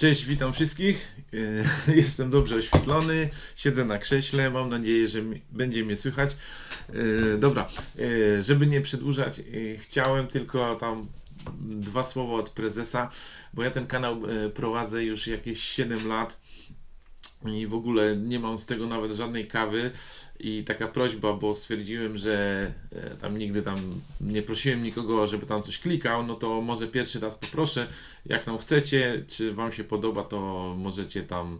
Cześć, witam wszystkich. E, Jestem dobrze oświetlony, siedzę na krześle, mam nadzieję, że będzie mnie słychać. E, Dobra, e, żeby nie przedłużać, chciałem tylko tam dwa słowa od prezesa, bo ja ten kanał prowadzę już jakieś 7 lat i w ogóle nie mam z tego nawet żadnej kawy i taka prośba, bo stwierdziłem, że e, tam nigdy tam nie prosiłem nikogo, żeby tam coś klikał, no to może pierwszy raz poproszę, jak tam chcecie, czy wam się podoba, to możecie tam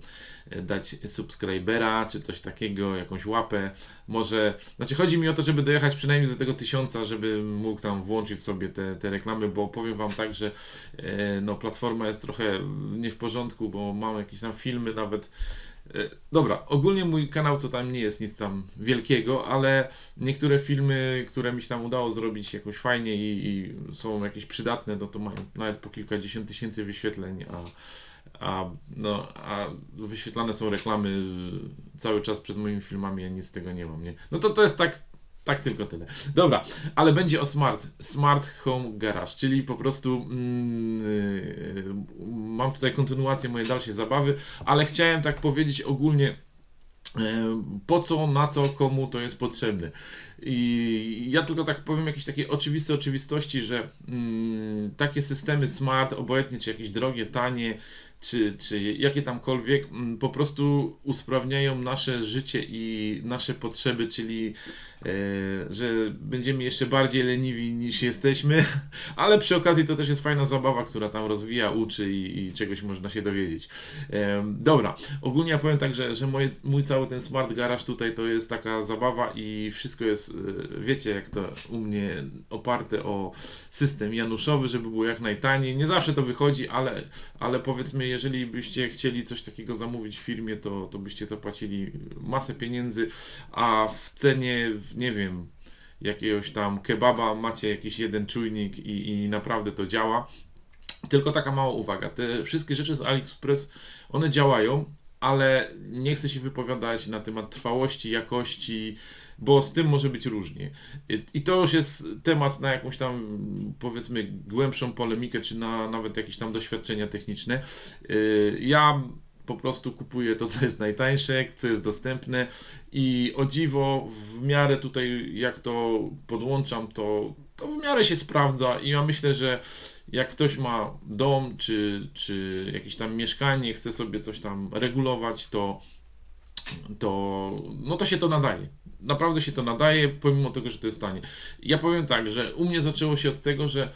e, dać subskrybera, czy coś takiego, jakąś łapę, może, znaczy chodzi mi o to, żeby dojechać przynajmniej do tego tysiąca, żebym mógł tam włączyć sobie te, te reklamy, bo powiem wam tak, że e, no platforma jest trochę nie w porządku, bo mam jakieś tam filmy nawet, Dobra, ogólnie mój kanał to tam nie jest nic tam wielkiego, ale niektóre filmy, które mi się tam udało zrobić jakoś fajnie i, i są jakieś przydatne, no to mają nawet po kilkadziesiąt tysięcy wyświetleń, a, a, no, a wyświetlane są reklamy cały czas przed moimi filmami, ja nic z tego nie mam, nie? No to to jest tak, tak tylko tyle. Dobra, ale będzie o Smart, Smart Home Garage, czyli po prostu mm, yy, mam tutaj kontynuację mojej dalszej zabawy, ale chciałem tak powiedzieć ogólnie e, po co, na co, komu to jest potrzebne. I ja tylko tak powiem jakieś takie oczywiste oczywistości, że mm, takie systemy smart, obojętnie czy jakieś drogie, tanie, czy, czy jakie tamkolwiek, mm, po prostu usprawniają nasze życie i nasze potrzeby, czyli że będziemy jeszcze bardziej leniwi niż jesteśmy, ale przy okazji to też jest fajna zabawa, która tam rozwija, uczy i, i czegoś można się dowiedzieć. Em, dobra, ogólnie ja powiem tak, że, że moje, mój cały ten smart garage tutaj to jest taka zabawa i wszystko jest, e, wiecie jak to u mnie oparte o system januszowy, żeby było jak najtaniej. Nie zawsze to wychodzi, ale, ale powiedzmy, jeżeli byście chcieli coś takiego zamówić w firmie, to, to byście zapłacili masę pieniędzy, a w cenie, nie wiem, jakiegoś tam kebaba macie jakiś jeden czujnik i, i naprawdę to działa. Tylko taka mała uwaga, te wszystkie rzeczy z AliExpress, one działają, ale nie chcę się wypowiadać na temat trwałości, jakości, bo z tym może być różnie. I- to już jest temat na jakąś tam, powiedzmy, głębszą polemikę, czy na nawet jakieś tam doświadczenia techniczne. Yy, Ja po prostu kupuję to, co jest najtańsze, co jest dostępne i o dziwo, w miarę tutaj jak to podłączam, to, to w miarę się sprawdza i ja myślę, że jak ktoś ma dom, czy, czy jakieś tam mieszkanie, chce sobie coś tam regulować, to, to, no to się to nadaje. Naprawdę się to nadaje, pomimo tego, że to jest tanie. Ja powiem tak, że u mnie zaczęło się od tego, że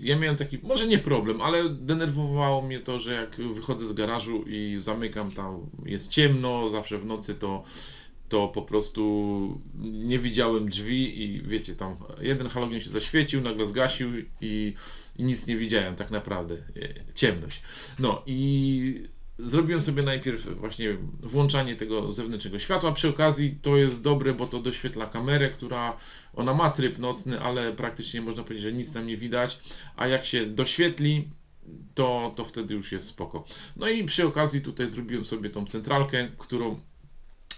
ja miałem taki, może nie problem, ale denerwowało mnie to, że jak wychodzę z garażu i zamykam tam, jest ciemno, zawsze w nocy to to po prostu nie widziałem drzwi i wiecie, tam jeden halogen się zaświecił, nagle zgasił i, i nic nie widziałem tak naprawdę. E, Ciemność. No i zrobiłem sobie najpierw właśnie włączanie tego zewnętrznego światła. Przy okazji to jest dobre, bo to doświetla kamerę, która ona ma tryb nocny, ale praktycznie można powiedzieć, że nic tam nie widać. A jak się doświetli, to, to wtedy już jest spoko. No i przy okazji tutaj zrobiłem sobie tą centralkę, którą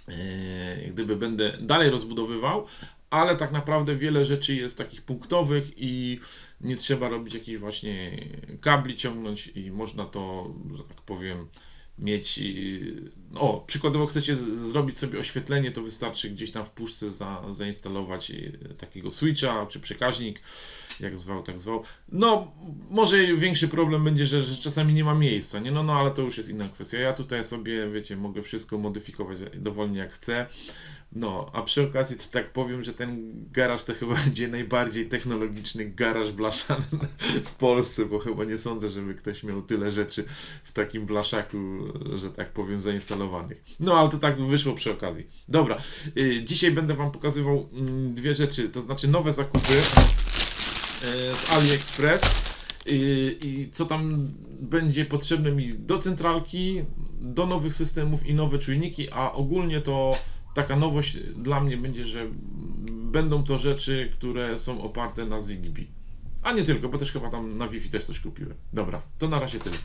e, gdyby będę dalej rozbudowywał, ale tak naprawdę wiele rzeczy jest takich punktowych i nie trzeba robić jakichś właśnie kabli ciągnąć i można to, że tak powiem, mieć. y, O, przykładowo chcecie zrobić sobie oświetlenie, to wystarczy gdzieś tam w puszce za, zainstalować y, takiego switcha czy przekaźnik, jak zwał, tak zwał. No, może większy problem będzie, że, że czasami nie ma miejsca, nie? No, no, ale to już jest inna kwestia. Ja tutaj sobie, wiecie, mogę wszystko modyfikować dowolnie jak chcę. No, a przy okazji to tak powiem, że ten garaż to chyba będzie najbardziej technologiczny garaż blaszany w Polsce, bo chyba nie sądzę, żeby ktoś miał tyle rzeczy w takim blaszaku, że tak powiem, zainstalowanych. No, ale to tak wyszło przy okazji. Dobra, y, dzisiaj będę Wam pokazywał mm, dwie rzeczy, to znaczy nowe zakupy e, z AliExpress i, i co tam będzie potrzebne mi do centralki, do nowych systemów i nowe czujniki, a ogólnie to taka nowość dla mnie będzie, że będą to rzeczy, które są oparte na Zigbee. A nie tylko, bo też chyba tam na Wi-Fi też coś kupiłem. Dobra, to na razie tyle.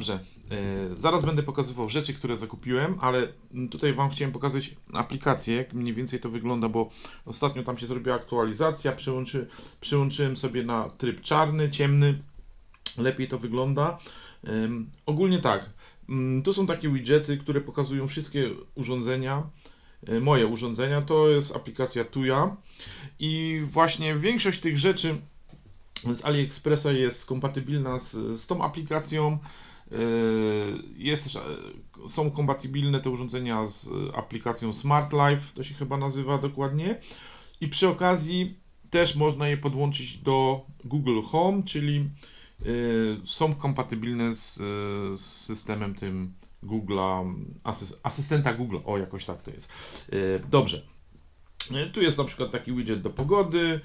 Dobrze. E, zaraz będę pokazywał rzeczy, które zakupiłem, ale tutaj Wam chciałem pokazać aplikację, jak mniej więcej to wygląda, bo ostatnio tam się zrobiła aktualizacja, przyłączy, przyłączyłem sobie na tryb czarny, ciemny, lepiej to wygląda. ogólnie tak, mm, tu są takie widgety, które pokazują wszystkie urządzenia, e, moje urządzenia, to jest aplikacja Tuya i właśnie większość tych rzeczy z AliExpressa jest kompatybilna z, z tą aplikacją. E, jest też, e, są kompatybilne te urządzenia z aplikacją Smart Life, to się chyba nazywa dokładnie. I przy okazji też można je podłączyć do Google Home, czyli e, są kompatybilne z, z systemem tym Google'a, asystenta Google, o jakoś tak to jest. Dobrze. Tu jest na przykład taki widget do pogody,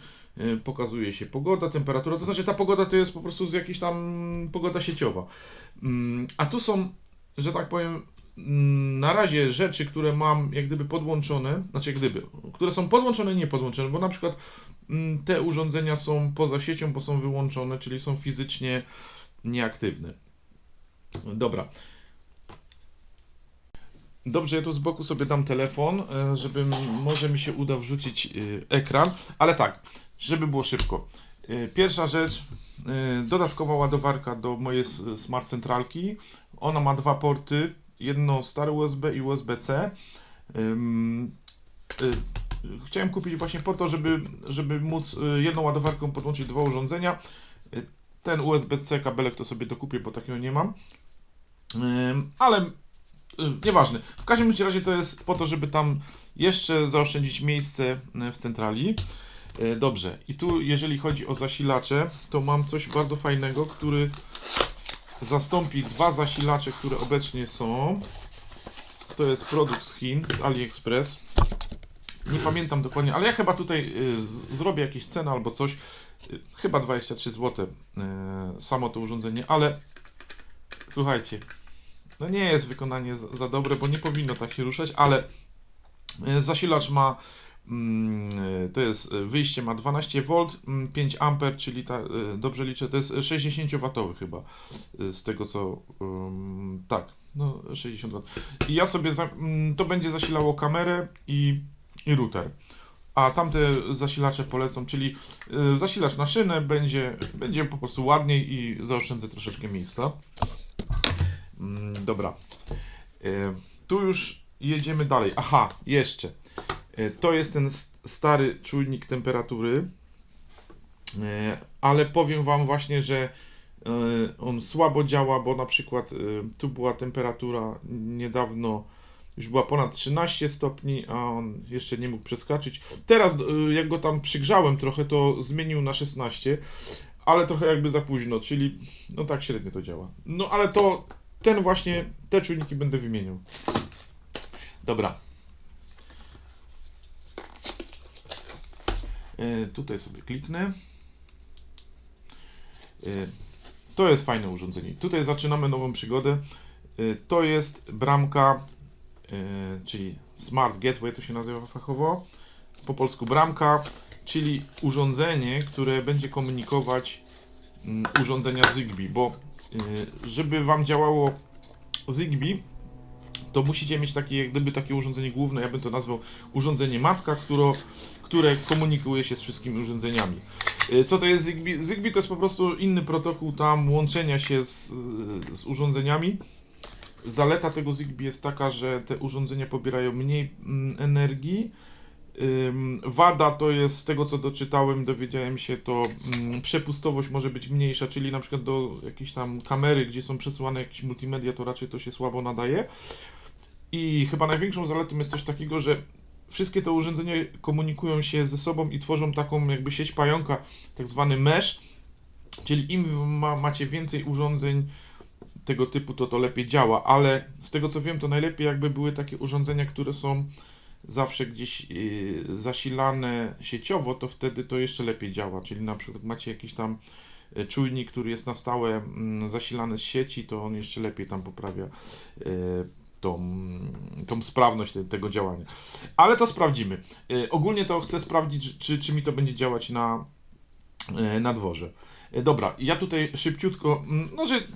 pokazuje się pogoda, temperatura, to znaczy ta pogoda to jest po prostu z jakiejś tam pogoda sieciowa. Mm, a tu są, że tak powiem, mm, na razie rzeczy, które mam jak gdyby podłączone, znaczy jak gdyby, które są podłączone i nie podłączone, bo na przykład mm, te urządzenia są poza siecią, bo są wyłączone, czyli są fizycznie nieaktywne. Dobra. Dobrze, ja tu z boku sobie dam telefon, e, żeby może mi się uda wrzucić y, ekran, ale tak, żeby było szybko. Y, pierwsza rzecz, dodatkowa ładowarka do mojej smart centralki. Ona ma dwa porty, jedno stare USB i USB-C. Chciałem kupić właśnie po to, żeby, żeby móc jedną ładowarką podłączyć dwa urządzenia. Ten USB-C kabelek to sobie dokupię, bo takiego nie mam. Ale nieważne. W każdym razie to jest po to, żeby tam jeszcze zaoszczędzić miejsce w centrali. E, dobrze, i tu jeżeli chodzi o zasilacze, to mam coś bardzo fajnego, który zastąpi dwa zasilacze, które obecnie są. To jest produkt z Chin, z AliExpress. Nie pamiętam dokładnie, ale ja chyba tutaj y, zrobię jakieś ceny albo coś. Y, chyba 23 zł y, samo to urządzenie, ale słuchajcie, no nie jest wykonanie za, dobre, bo nie powinno tak się ruszać, ale zasilacz ma Mm, to jest e, wyjście ma 12 V, 5 A, czyli ta, e, dobrze liczę, to jest 60 W chyba, e, z tego co, tak, no 60 W. I ja sobie, za, mm, to będzie zasilało kamerę i, i router. A tamte zasilacze polecą, czyli zasilacz na szynę będzie, będzie po prostu ładniej i zaoszczędzę troszeczkę miejsca. Mm, dobra. Tu już jedziemy dalej. Aha, jeszcze. E, to jest ten stary czujnik temperatury, e, ale powiem Wam właśnie, że e, on słabo działa, bo na przykład tu była temperatura niedawno już była ponad 13 stopni, a on jeszcze nie mógł przeskoczyć. Teraz jak go tam przygrzałem trochę, to zmienił na 16, ale trochę jakby za późno, czyli no tak średnio to działa. No ale to ten właśnie, te czujniki będę wymieniał. Dobra, E, tutaj sobie kliknę. E, to jest fajne urządzenie. Tutaj zaczynamy nową przygodę. E, to jest bramka, czyli Smart Gateway to się nazywa fachowo. Po polsku bramka, czyli urządzenie, które będzie komunikować mm, urządzenia Zigbee, bo żeby Wam działało Zigbee, to musicie mieć takie, jak gdyby takie urządzenie główne, ja bym to nazwał urządzenie matka, które, które komunikuje się z wszystkimi urządzeniami. Y, co to jest Zigbee? Zigbee to jest po prostu inny protokół tam łączenia się z, z urządzeniami. Zaleta tego Zigbee jest taka, że te urządzenia pobierają mniej mm, energii. Wada to jest, z tego co doczytałem, dowiedziałem się, to mm, przepustowość może być mniejsza, czyli na przykład do jakiejś tam kamery, gdzie są przesyłane jakieś multimedia, to raczej to się słabo nadaje. I chyba największą zaletą jest coś takiego, że wszystkie te urządzenia komunikują się ze sobą i tworzą taką jakby sieć pająka, tak zwany mesh, czyli im ma, macie więcej urządzeń tego typu, to to lepiej działa, ale z tego co wiem, to najlepiej jakby były takie urządzenia, które są zawsze gdzieś yy, zasilane sieciowo, to wtedy to jeszcze lepiej działa, czyli na przykład macie jakiś tam y, czujnik, który jest na stałe mm, zasilany z sieci, to on jeszcze lepiej tam poprawia yy, tą, tą sprawność te, tego działania. Ale to sprawdzimy. Ogólnie to chcę sprawdzić, czy, czy mi to będzie działać na, na dworze. Dobra, ja tutaj szybciutko, mm, znaczy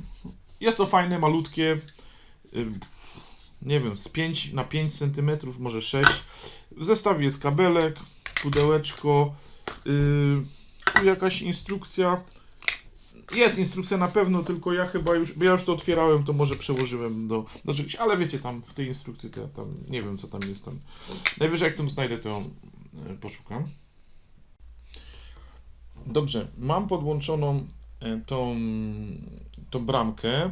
jest to fajne, malutkie. Nie wiem, z 5 na 5 cm, może 6. W zestawie jest kabelek, pudełeczko, y, tu jakaś instrukcja. Jest instrukcja na pewno, tylko ja chyba już, ja już to otwierałem, to może przełożyłem do, do czegoś, ale wiecie, tam w tej instrukcji to ja tam nie wiem co tam jest tam. Najwyżej jak tam znajdę, to e, poszukam. Dobrze, mam podłączoną e, tą, tą bramkę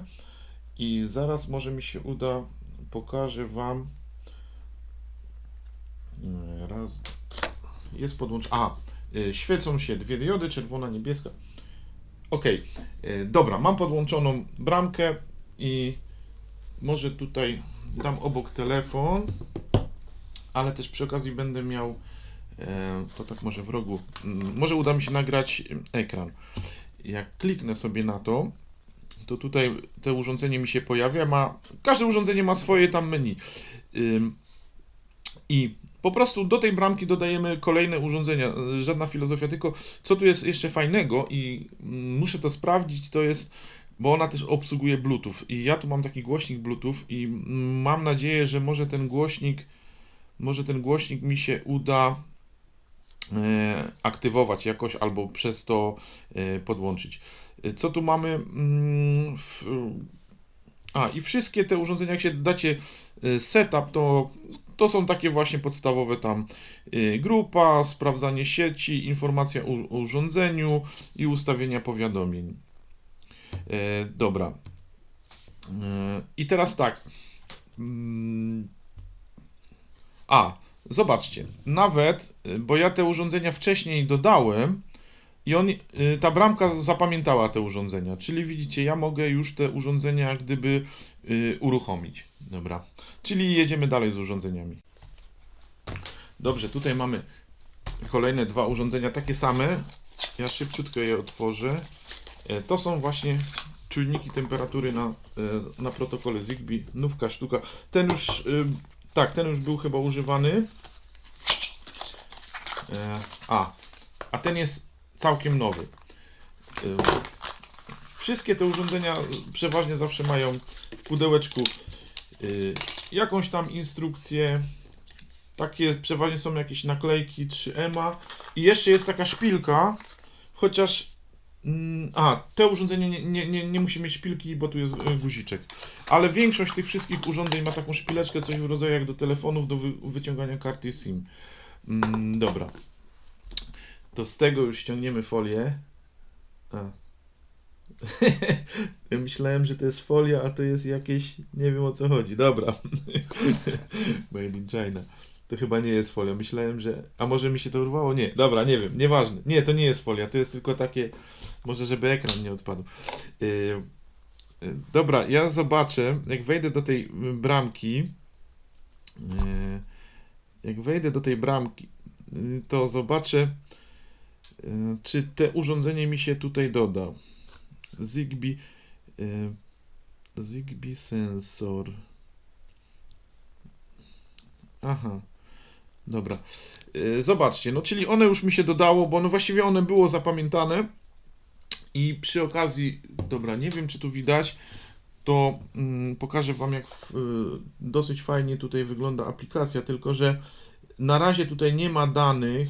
i zaraz może mi się uda, pokażę Wam. Raz, jest podłączona. A, e, świecą się dwie diody, czerwona, niebieska. Ok, dobra, mam podłączoną bramkę i może tutaj dam obok telefon, ale też przy okazji będę miał e, to tak może w rogu. Może uda mi się nagrać e, ekran. Jak kliknę sobie na to, to tutaj to urządzenie mi się pojawia. Ma, każde urządzenie ma swoje tam menu. I po prostu do tej bramki dodajemy kolejne urządzenia. Y, Żadna filozofia, tylko co tu jest jeszcze fajnego i mm, muszę to sprawdzić, to jest, bo ona też obsługuje Bluetooth. I ja tu mam taki głośnik Bluetooth i mm, mam nadzieję, że może ten głośnik, może ten głośnik mi się uda e, aktywować jakoś albo przez to e, podłączyć. E, Co tu mamy? Mm, a i wszystkie te urządzenia, jak się dacie e, setup, to, to są takie właśnie podstawowe tam e, grupa, sprawdzanie sieci, informacja o urządzeniu i ustawienia powiadomień. Dobra. I teraz tak. Mm, A, zobaczcie, nawet, y, bo ja te urządzenia wcześniej dodałem i on, y, ta bramka zapamiętała te urządzenia, czyli widzicie, ja mogę już te urządzenia jak gdyby y, uruchomić. Dobra, czyli jedziemy dalej z urządzeniami. Dobrze, tutaj mamy kolejne dwa urządzenia, takie same. Ja szybciutko je otworzę. E, To są właśnie czujniki temperatury na, e, na protokole Zigbee. Nówka sztuka. Ten już, y, tak, ten już był chyba używany. E, A, a ten jest całkiem nowy. E, Wszystkie te urządzenia przeważnie zawsze mają w pudełeczku e, jakąś tam instrukcję. Takie przeważnie są jakieś naklejki 3M. I jeszcze jest taka szpilka, chociaż. mm, A, te urządzenie nie, nie, nie, nie musi mieć szpilki, bo tu jest e, guziczek. Ale większość tych wszystkich urządzeń ma taką szpileczkę, coś w rodzaju jak do telefonów, do wy, wyciągania karty SIM. Mm, dobra. To z tego już ściągniemy folię. A. Myślałem, że to jest folia, a to jest jakieś. Nie wiem o co chodzi. Dobra. Made in China. To chyba nie jest folia. Myślałem, że. A może mi się to urwało? Nie. Dobra, nie wiem. Nieważne. Nie, to nie jest folia. To jest tylko takie. Może, żeby ekran nie odpadł. Yy, Dobra, ja zobaczę. Jak wejdę do tej bramki. Yy, Jak wejdę do tej bramki, y, to zobaczę, czy te urządzenie mi się tutaj doda. Zigbee, y, Zigbee sensor. Aha, dobra. Y, Zobaczcie, no czyli one już mi się dodało, bo no właściwie one było zapamiętane i przy okazji, dobra, nie wiem czy tu widać, to mm, pokażę Wam jak w, dosyć fajnie tutaj wygląda aplikacja, tylko że na razie tutaj nie ma danych,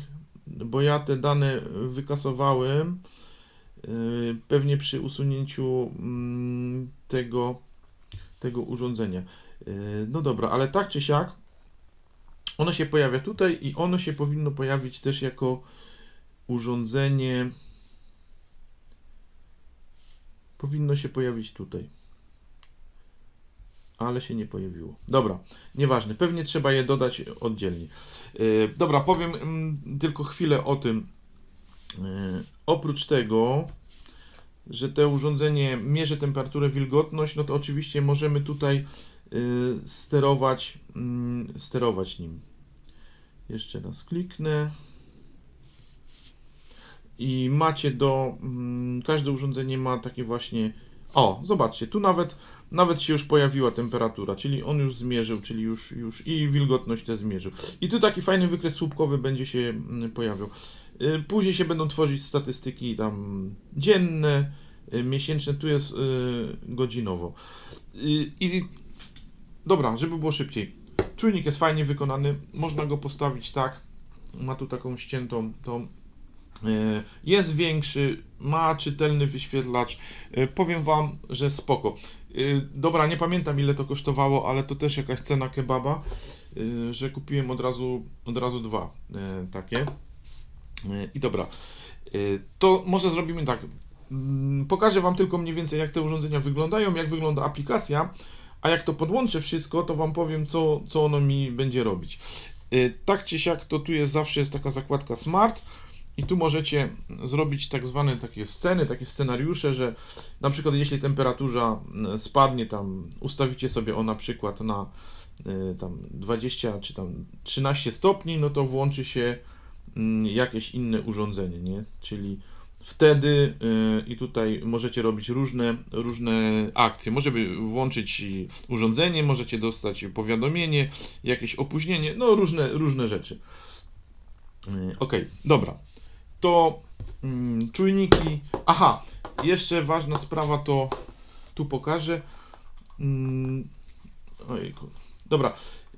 bo ja te dane wykasowałem y, pewnie przy usunięciu mm, tego, tego urządzenia. Y, No dobra, ale tak czy siak ono się pojawia tutaj i ono się powinno pojawić też jako urządzenie powinno się pojawić tutaj. Ale się nie pojawiło. Dobra, nieważne. Pewnie trzeba je dodać oddzielnie. Yy, dobra, powiem mm, tylko chwilę o tym. Yy, oprócz tego, że to urządzenie mierzy temperaturę, wilgotność, no to oczywiście możemy tutaj yy, sterować, mm, sterować nim. Jeszcze raz kliknę. I macie do. mm, Każde urządzenie ma takie właśnie. O, zobaczcie, tu nawet, nawet się już pojawiła temperatura, czyli on już zmierzył, czyli już, już i wilgotność też zmierzył. I tu taki fajny wykres słupkowy będzie się mm, pojawiał. Y, Później się będą tworzyć statystyki tam dzienne, y, miesięczne, tu jest y, godzinowo. I dobra, żeby było szybciej. Czujnik jest fajnie wykonany, można go postawić tak, ma tu taką ściętą tą Jest większy, ma czytelny wyświetlacz. E, Powiem Wam, że spoko. E, Dobra, nie pamiętam ile to kosztowało, ale to też jakaś cena kebaba, e, że kupiłem od razu, od razu dwa takie. I dobra, to może zrobimy tak. Mm, Pokażę Wam tylko mniej więcej jak te urządzenia wyglądają, jak wygląda aplikacja, a jak to podłączę wszystko, to Wam powiem co, co ono mi będzie robić. Tak czy siak, to tu jest zawsze jest taka zakładka Smart. I tu możecie zrobić tak zwane takie sceny, takie scenariusze, że na przykład jeśli temperatura mm, spadnie tam, ustawicie sobie o na przykład na y, tam 20 czy tam 13 stopni, no to włączy się mm, jakieś inne urządzenie, nie? Czyli wtedy y, i tutaj możecie robić różne, różne akcje. Może by włączyć urządzenie, możecie dostać powiadomienie, jakieś opóźnienie, no różne, różne rzeczy. Y, Okej, dobra to mm, czujniki. Aha, jeszcze ważna sprawa to tu pokażę. Mm, ojejku. Dobra,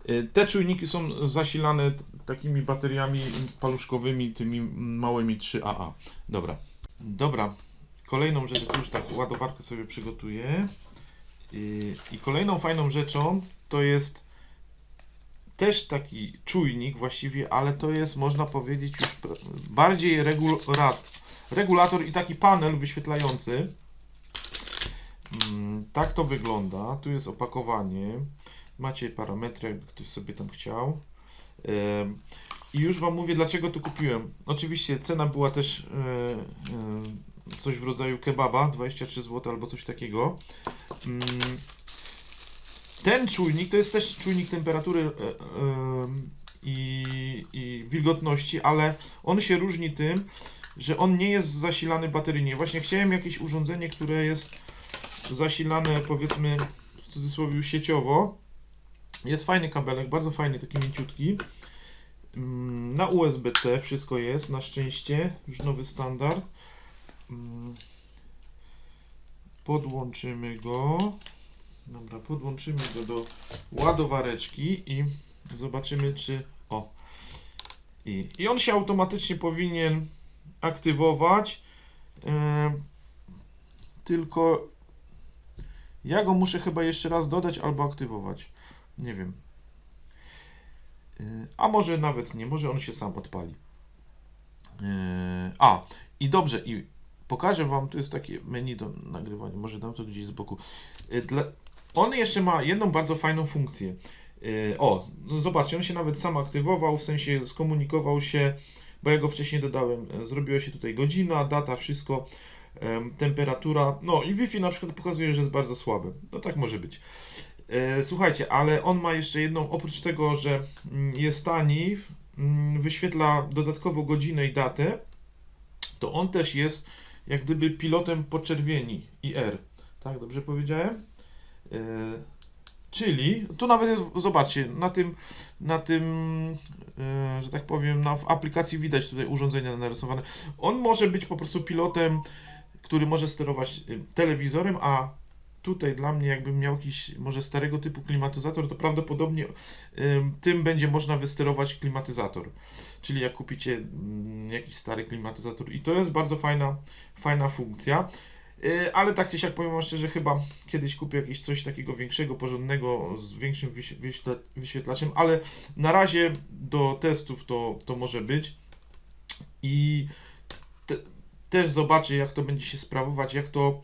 y, te czujniki są zasilane takimi bateriami paluszkowymi, tymi małymi 3AA. Dobra, dobra. Kolejną rzecz, już tak ładowarkę sobie przygotuję. Y, I kolejną fajną rzeczą to jest też taki czujnik właściwie, ale to jest można powiedzieć już bardziej regula- regulator i taki panel wyświetlający. Mm, Tak to wygląda. Tu jest opakowanie. Macie parametry, jakby ktoś sobie tam chciał. I już Wam mówię, dlaczego to kupiłem. Oczywiście cena była też e, e, coś w rodzaju kebaba, 23 zł albo coś takiego. Ten czujnik to jest też czujnik temperatury e, i, i wilgotności, ale on się różni tym, że on nie jest zasilany bateryjnie. Właśnie chciałem jakieś urządzenie, które jest zasilane powiedzmy w cudzysłowie sieciowo. Jest fajny kabelek, bardzo fajny, taki mięciutki. Mm, Na USB-C wszystko jest, na szczęście, już nowy standard. Mm, Podłączymy go. Dobra, podłączymy go do ładowareczki i zobaczymy, czy. O. I, i on się automatycznie powinien aktywować. E, tylko ja go muszę chyba jeszcze raz dodać albo aktywować. Nie wiem. E, a może nawet nie, może on się sam odpali. E, a, i dobrze, i pokażę Wam, tu jest takie menu do nagrywania, może dam to gdzieś z boku. Dla, on jeszcze ma jedną bardzo fajną funkcję. Yy, O, no zobaczcie, on się nawet sam aktywował, w sensie skomunikował się, bo ja go wcześniej dodałem. e, Zrobiła się tutaj godzina, data, wszystko, em, temperatura. No i Wi-Fi na przykład pokazuje, że jest bardzo słaby. No tak może być. E, Słuchajcie, ale on ma jeszcze jedną, oprócz tego, że mm, jest tani, mm, wyświetla dodatkowo godzinę i datę, to on też jest jak gdyby pilotem podczerwieni IR. Tak, dobrze powiedziałem? E, Czyli tu nawet jest, zobaczcie, na tym, na tym, e, że tak powiem, na, w aplikacji widać tutaj urządzenia narysowane. On może być po prostu pilotem, który może sterować y, telewizorem, a tutaj dla mnie, jakbym miał jakiś może starego typu klimatyzator, to prawdopodobnie ym, tym będzie można wysterować klimatyzator. Czyli jak kupicie mm, jakiś stary klimatyzator. I to jest bardzo fajna, fajna funkcja. Yy, Ale tak czy siak powiem wam szczerze, chyba kiedyś kupię jakieś coś takiego większego, porządnego, z większym wyświetlaczem, ale na razie do testów to, to może być. I te, też zobaczę, jak to będzie się sprawować, jak to.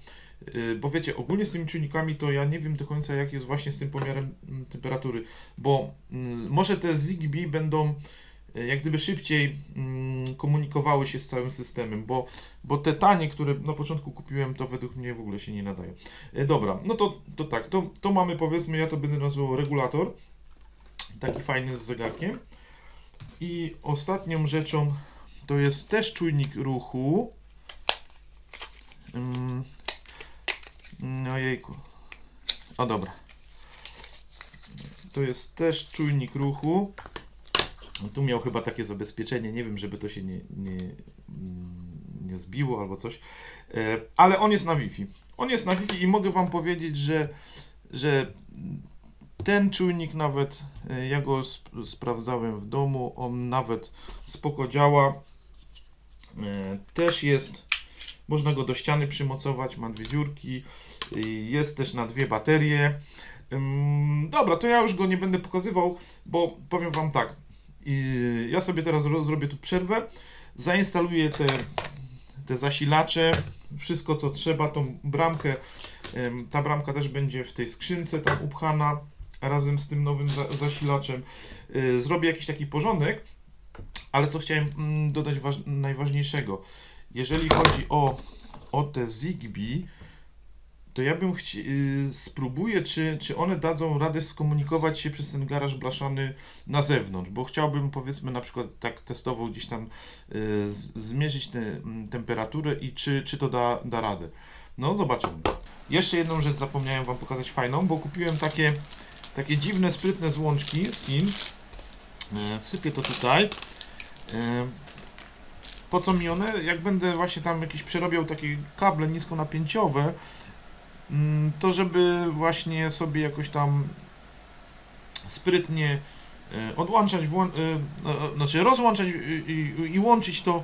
yy, Bo wiecie, ogólnie z tymi czujnikami to ja nie wiem do końca, jak jest właśnie z tym pomiarem mm, temperatury, bo mm, może te Zigbee będą jak gdyby szybciej mm, komunikowały się z całym systemem, bo, bo te tanie, które na początku kupiłem, to według mnie w ogóle się nie nadają. E, Dobra, no to, to tak, to, to mamy powiedzmy, ja to będę nazywał regulator, taki fajny z zegarkiem. I ostatnią rzeczą to jest też czujnik ruchu. No jejku. O dobra. To jest też czujnik ruchu. Tu miał chyba takie zabezpieczenie, nie wiem, żeby to się nie, nie, mm, nie zbiło albo coś. E, ale on jest na Wi-Fi. On jest na Wi-Fi i mogę Wam powiedzieć, że, że ten czujnik nawet, e, ja go sp- sprawdzałem w domu, on nawet spoko działa. E, Też jest, można go do ściany przymocować, ma dwie dziurki, jest też na dwie baterie. Dobra, to ja już go nie będę pokazywał, bo powiem Wam tak. Y, Ja sobie teraz ro- zrobię tu przerwę, zainstaluję te, te zasilacze, wszystko co trzeba, tą bramkę. Ta bramka też będzie w tej skrzynce tam upchana razem z tym nowym za- zasilaczem. Y, Zrobię jakiś taki porządek, ale co chciałem mm, dodać waż- najważniejszego. Jeżeli chodzi o, o te Zigbee, to ja bym chci- y, spróbuję, czy, czy one dadzą radę skomunikować się przez ten garaż blaszany na zewnątrz, bo chciałbym powiedzmy na przykład tak testowo gdzieś tam y, zmierzyć tę mm, temperaturę i czy, czy to da, da radę. No zobaczymy. Jeszcze jedną rzecz zapomniałem Wam pokazać fajną, bo kupiłem takie, takie dziwne, sprytne złączki z. E, Wsypię to tutaj. E, Po co mi one? Jak będę właśnie tam jakieś przerobiał takie kable niskonapięciowe, to żeby właśnie sobie jakoś tam sprytnie e, odłączać, e, no, znaczy rozłączać i, i, łączyć to,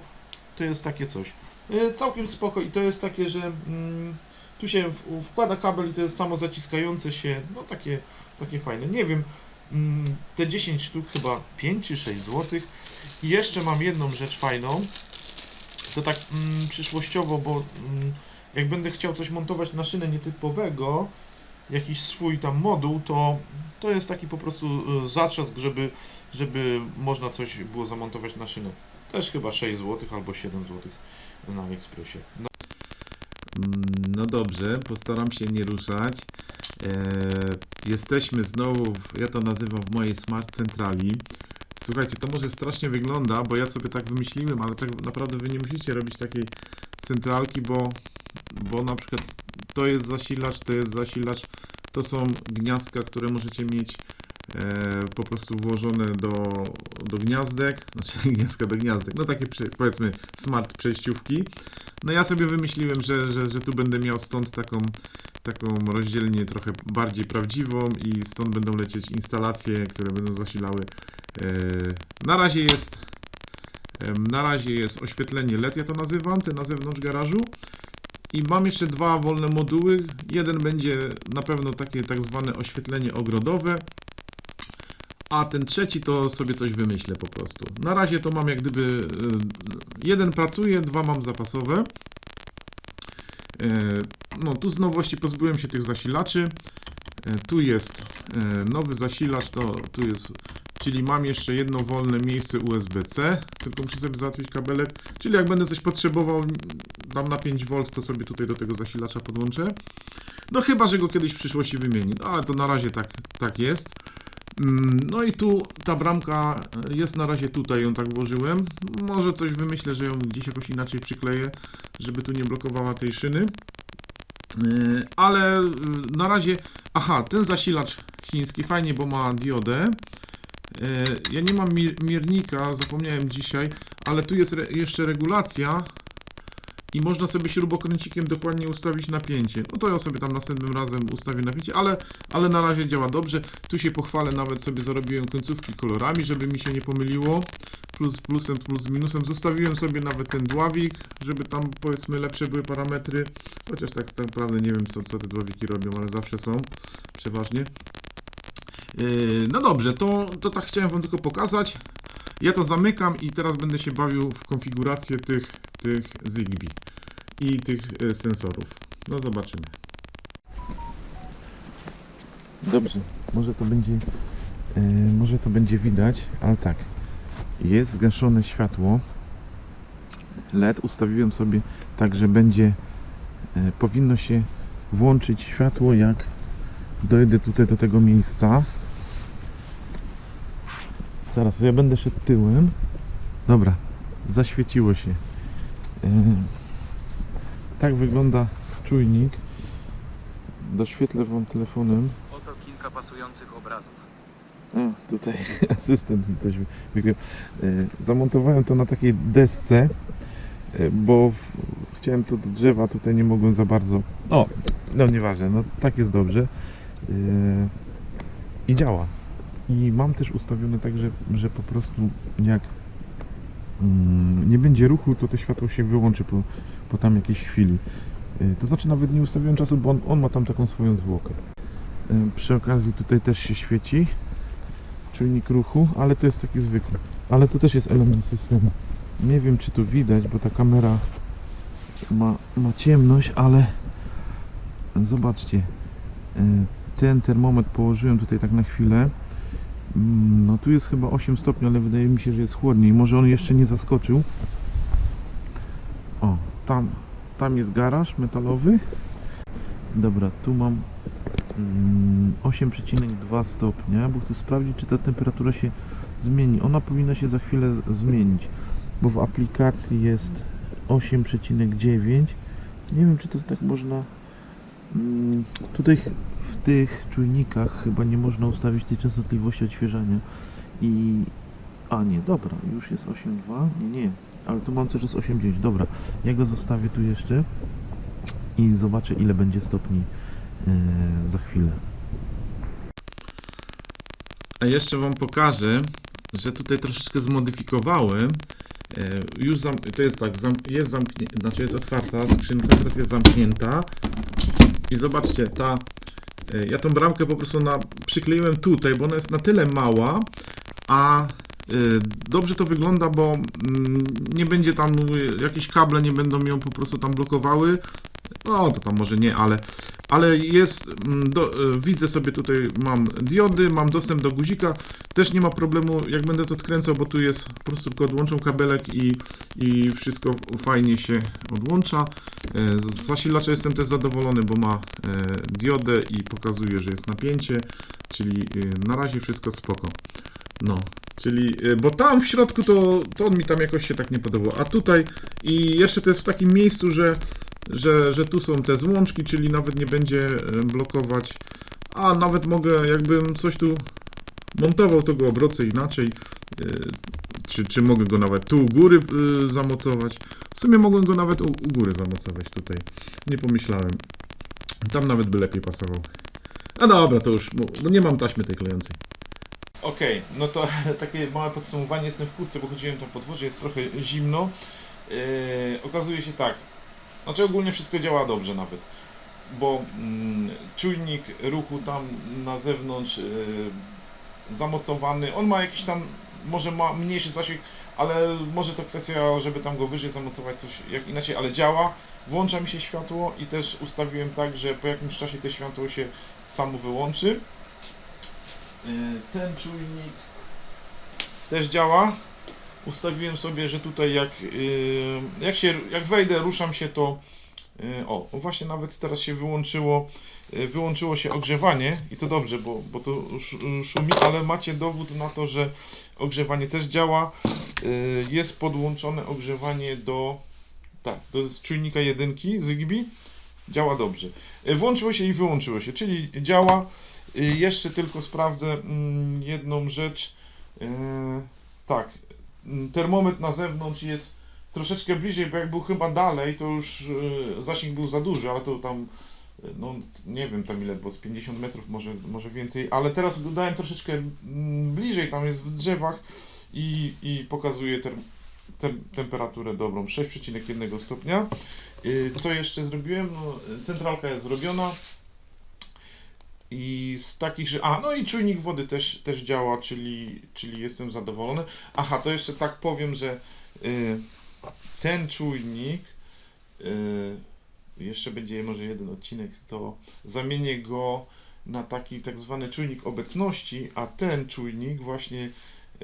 to jest takie coś. E, Całkiem spoko i to jest takie, że mm, tu się wkłada kabel i to jest samo zaciskające się, no takie, takie fajne. Nie wiem, mm, te 10 sztuk chyba 5 czy 6 zł. I jeszcze mam jedną rzecz fajną. To tak mm, przyszłościowo, bo mm, jak będę chciał coś montować na szynę nietypowego, jakiś swój tam moduł, to, to jest taki po prostu y, zatrzask, żeby, żeby można coś było zamontować na szynę. Też chyba 6 zł albo 7 zł na AliExpressie. No. No dobrze, postaram się nie ruszać. E, jesteśmy znowu, ja to nazywam w mojej smart centrali. Słuchajcie, to może strasznie wygląda, bo ja sobie tak wymyśliłem, ale tak naprawdę wy nie musicie robić takiej centralki, bo, bo na przykład to jest zasilacz, to jest zasilacz, to są gniazdka, które możecie mieć e, po prostu włożone do, do gniazdek, znaczy gniazdka do gniazdek, no takie powiedzmy smart przejściówki. No ja sobie wymyśliłem, że, że, że tu będę miał stąd taką, taką rozdzielnię trochę bardziej prawdziwą i stąd będą lecieć instalacje, które będą zasilały. E, na razie jest em, na razie jest oświetlenie LED, ja to nazywam, te na zewnątrz garażu. I mam jeszcze dwa wolne moduły. Jeden będzie na pewno takie tak zwane oświetlenie ogrodowe, a ten trzeci to sobie coś wymyślę po prostu. Na razie to mam jak gdyby y, jeden pracuje, dwa mam zapasowe. E, No tu z nowości pozbyłem się tych zasilaczy. E, Tu jest e, nowy zasilacz, to tu jest, czyli mam jeszcze jedno wolne miejsce USB-C, tylko muszę sobie załatwić kabelek. Czyli jak będę coś potrzebował, dam na 5V, to sobie tutaj do tego zasilacza podłączę. No chyba, że go kiedyś w przyszłości wymieni, no, ale to na razie tak, tak jest. Mm, No i tu ta bramka e, jest na razie tutaj, ją tak włożyłem. Może coś wymyślę, że ją gdzieś jakoś inaczej przykleję, żeby tu nie blokowała tej szyny. Yy, Ale yy, na razie, aha, ten zasilacz chiński fajnie, bo ma diodę. Yy, Ja nie mam mi- miernika, zapomniałem dzisiaj, ale tu jest re jeszcze regulacja i można sobie śrubokręcikiem dokładnie ustawić napięcie. No to ja sobie tam następnym razem ustawię napięcie, ale, ale na razie działa dobrze. Tu się pochwalę, nawet sobie zarobiłem końcówki kolorami, żeby mi się nie pomyliło. Plus plusem, plus minusem. Zostawiłem sobie nawet ten dławik, żeby tam powiedzmy lepsze były parametry. Chociaż tak, tak naprawdę nie wiem co, co te dławiki robią, ale zawsze są. Przeważnie. Yy, no dobrze, to, to tak chciałem Wam tylko pokazać. Ja to zamykam i teraz będę się bawił w konfigurację tych, tych Zigbee i tych e, sensorów. No zobaczymy. Dobrze, może to będzie e, może to będzie widać, ale tak. Jest zgaszone światło. LED ustawiłem sobie tak, że będzie e, powinno się włączyć światło jak dojdę tutaj do tego miejsca. Zaraz, ja będę szedł tyłem. Dobra, zaświeciło się. Yy, tak wygląda czujnik. Doświetlę Wam telefonem. Oto kilka pasujących obrazów. A, tutaj asystent mi coś wykrył. Yy, Zamontowałem to na takiej desce. y, bo w- chciałem to do drzewa, tutaj nie mogłem za bardzo. O, no nieważne, no tak jest dobrze. Y, I działa. I mam też ustawione tak, że, że po prostu jak mm, nie będzie ruchu, to to światło się wyłączy po, po tam jakiejś chwili. Y, To znaczy nawet nie ustawiłem czasu, bo on, on ma tam taką swoją zwłokę. Y, Przy okazji tutaj też się świeci czujnik ruchu, ale to jest taki zwykły. Ale to też jest element systemu. Nie wiem czy tu widać, bo ta kamera ma, ma ciemność, ale zobaczcie. y, Ten termometr położyłem tutaj tak na chwilę. Mm, No tu jest chyba 8 stopni, ale wydaje mi się, że jest chłodniej. Może on jeszcze nie zaskoczył. O, tam, tam jest garaż metalowy. Dobra, tu mam mm, 8,2 stopnia, bo chcę sprawdzić, czy ta temperatura się zmieni. Ona powinna się za chwilę zmienić, bo w aplikacji jest 8,9. Nie wiem, czy to tak można. Mm, tutaj tych czujnikach chyba nie można ustawić tej częstotliwości odświeżania. I. A nie, dobra, już jest 8,2. Nie, nie, ale tu mam cały czas 8,9. Dobra, ja go zostawię tu jeszcze i zobaczę, ile będzie stopni e, za chwilę. A jeszcze Wam pokażę, że tutaj troszeczkę zmodyfikowałem. E, Już to jest tak, zam, jest zamknięta, znaczy jest otwarta skrzynka, teraz jest zamknięta. I zobaczcie, ta, ja tą bramkę po prostu na, przykleiłem tutaj, bo ona jest na tyle mała, a e, dobrze to wygląda, bo mm, nie będzie tam, e, jakieś kable nie będą ją po prostu tam blokowały. No to tam może nie, ale ale jest, mm, do, e, widzę sobie tutaj, mam diody, mam dostęp do guzika, też nie ma problemu, jak będę to odkręcał, bo tu jest po prostu tylko odłączą kabelek i, i wszystko fajnie się odłącza. E, Z zasilacza jestem też zadowolony, bo ma e, diodę i pokazuje, że jest napięcie, czyli na razie wszystko spoko. No, czyli, bo tam w środku to, to on mi tam jakoś się tak nie podobał, a tutaj i jeszcze to jest w takim miejscu, że że, że tu są te złączki, czyli nawet nie będzie e, blokować. A nawet mogę, jakbym coś tu montował, to go obrócę inaczej. e, Czy, czy mogę go nawet tu u góry e, zamocować? W sumie mogłem go nawet u, u góry zamocować tutaj. Nie pomyślałem. Tam nawet by lepiej pasował. A dobra, to już, bo, nie mam taśmy tej klejącej. Okej, no to takie małe podsumowanie. Jestem w kłódce, bo chodziłem tam podwórze, jest trochę zimno. Yy, okazuje się tak, znaczy ogólnie wszystko działa dobrze nawet, bo mm, czujnik ruchu tam na zewnątrz yy, zamocowany, on ma jakiś tam, może ma mniejszy zasięg, ale może to kwestia, żeby tam go wyżej zamocować coś jak inaczej, ale działa. Włącza mi się światło i też ustawiłem tak, że po jakimś czasie to światło się samo wyłączy. Yy, Ten czujnik też działa. Ustawiłem sobie, że tutaj jak, yy, jak się jak wejdę, ruszam się to yy, o, właśnie nawet teraz się wyłączyło yy, wyłączyło się ogrzewanie i to dobrze, bo, bo to sz- szumi, ale macie dowód na to, że ogrzewanie też działa. Jest podłączone ogrzewanie do tak, do czujnika jedynki Zigbee. Działa dobrze. Włączyło się i wyłączyło się, czyli działa. Jeszcze tylko sprawdzę mm, jedną rzecz. Tak, termometr na zewnątrz jest troszeczkę bliżej, bo jak był chyba dalej, to już yy, zasięg był za duży, ale to tam, yy, no nie wiem tam ile było, z 50 metrów może, może więcej, ale teraz go dałem troszeczkę mm, bliżej, tam jest w drzewach i, i pokazuje ter, tem, temperaturę dobrą, 6,1 stopnia. Yy, Co jeszcze zrobiłem? No, centralka jest zrobiona. I z takich, że. A, no i czujnik wody też, też działa, czyli, czyli jestem zadowolony. Aha, to jeszcze tak powiem, że y, ten czujnik, y, jeszcze będzie może jeden odcinek, to zamienię go na taki tak zwany czujnik obecności, a ten czujnik właśnie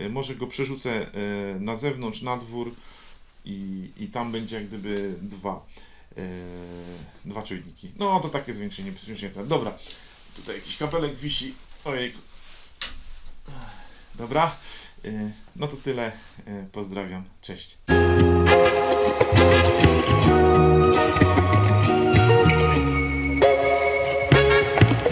y, może go przerzucę y, na zewnątrz, na dwór i, i tam będzie jak gdyby dwa. y, Dwa czujniki. No to takie zwiększenie bezpieczeństwa. Dobra, tutaj jakiś kabelek wisi. Ojejku. Dobra, y, no to tyle. Y, Pozdrawiam. Cześć.